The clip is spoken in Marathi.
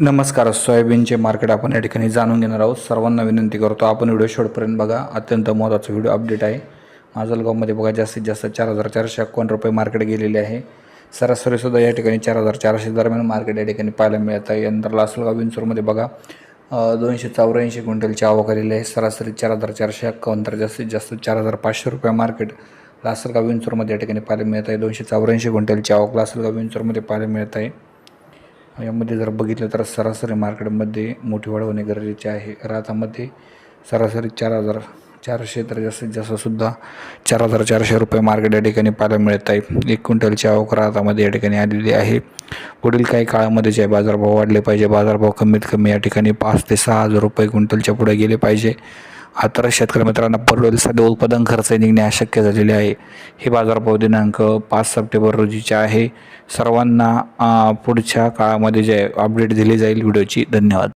नमस्कार सोयाबीनचे मार्केट आपण या ठिकाणी जाणून घेणार आहोत. सर्वांना विनंती करतो आपण व्हिडिओ शेवटपर्यंत बघा. अत्यंत महत्त्वाचा व्हिडिओ अपडेट आहे. माजलगावमध्ये बघा जास्तीत जास्त चार हजार चारशे एकावन्न रुपये मार्केट गेलेले आहे. सरासरीसुद्धा या ठिकाणी चार हजार चारशे दरम्यान मार्केट या ठिकाणी पाहायला मिळत आहे. यानंतर लासलगाव विंचूरमध्ये बघा दोनशे चौऱ्याऐंशी क्विंटलची आवक आलेली आहे. सरासरी चार हजार चारशे एकावन्न तर जास्तीत जास्त चार हजार पाचशे रुपये मार्केट लासलगाव विंचूरमध्ये या ठिकाणी पाहायला मिळत आहे. दोनशे चौऱ्याऐंशी क्विंटलची आवक लासलगाव विंचूरमध्ये पाहायला मिळत आहे. यामध्ये जर बघितलं तर सरासरी मार्केटमध्ये मोठी वाढ होणे गरजेचे आहे. रातामध्ये सरासरी चार हजार चारशे तर जास्तीत जास्तसुद्धा चार हजार चारशे रुपये मार्केट या ठिकाणी पाहायला मिळत आहे. एक क्विंटलची आवक रातामध्ये या ठिकाणी आलेली आहे. पुढील काही काळामध्ये जे बाजारभाव वाढले पाहिजे. बाजारभाव कमीत कमी या ठिकाणी पाच ते सहा हजार रुपये क्विंटलच्या पुढे गेले पाहिजे. आता शेतकरी मित्रांना परवडेल सध्या उत्पादन खर्च निघणे अशक्य झालेले आहे. हे बाजारभाव दिनांक पाच सप्टेंबर रोजीचे आहे. सर्वांना पुढच्या काळामध्ये जे अपडेट दिली जाईल व्हिडिओची धन्यवाद.